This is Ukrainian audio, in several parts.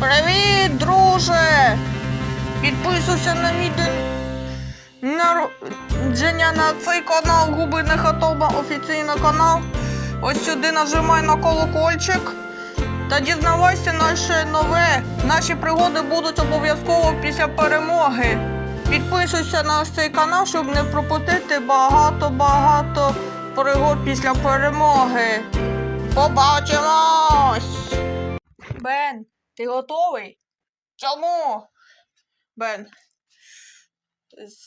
Привіт, друже! Підписуйся на мій народження на цей канал Губи не Хатоба, офіційний канал. Ось сюди нажимай на колокольчик та дізнавайся наше нове. Наші пригоди будуть обов'язково після перемоги. Підписуйся на цей канал, щоб не пропустити багато-багато пригод після перемоги. Побачимось! Бен, ти готовий? Чому? Бен.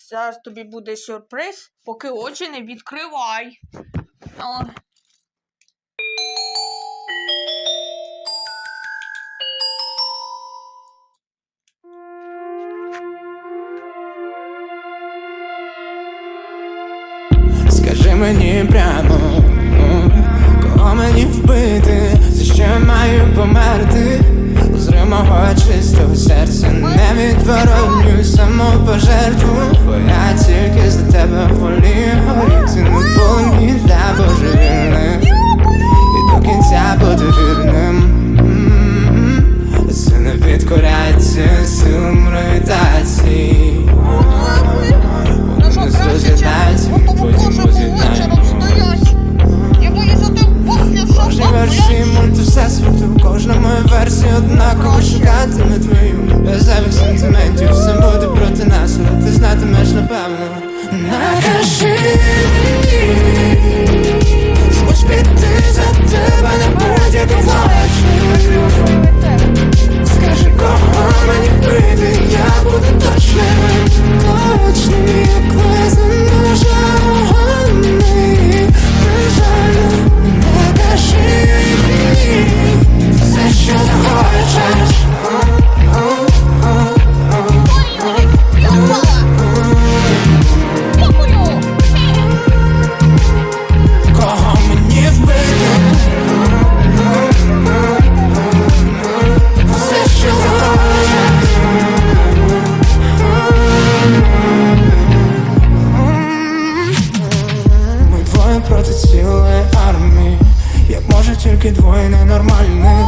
Зараз тобі буде сюрприз, поки очі не відкривай. О. Скажи мені прямо, кого мені вбити, за що маю померти? Узри мого чистого серця, саму самопожертву Бо я тільки за тебе волію. Горіти не полум'ї божевільних однаково шукатиме твою Без зайвих сантиментів, все буде проти нас, але ти знатимеш напевно. Накажи. мені, цілої армії. Як може тільки двоє ненормальних.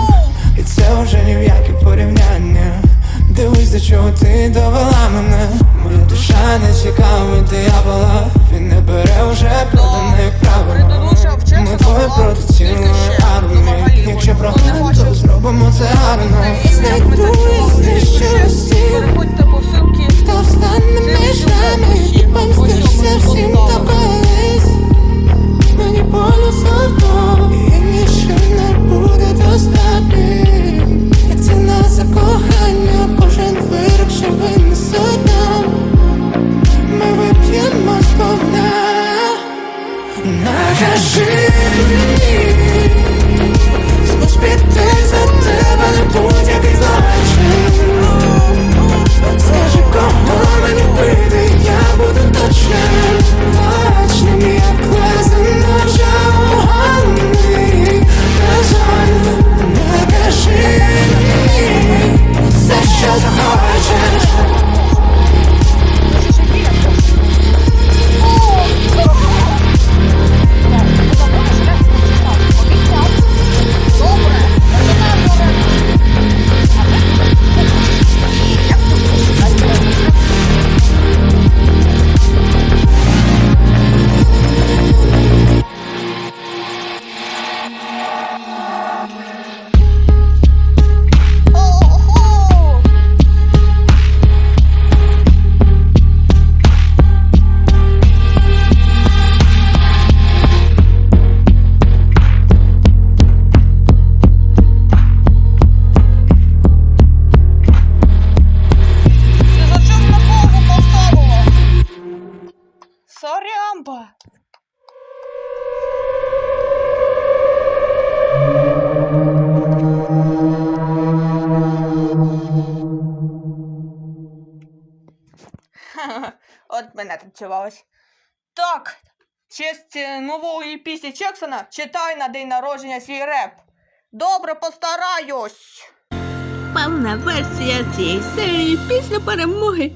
І це вже ні в яке порівняння. Дивись, до чого ти довела мене. Моя душа не цікавить диявола. Він не бере вже Накажи Сорямба. От мене танцювалось. Так, честь е, нової пісні Чексона читай на день народження свій реп. Добре, постараюсь. Повна версія цієї серії після перемоги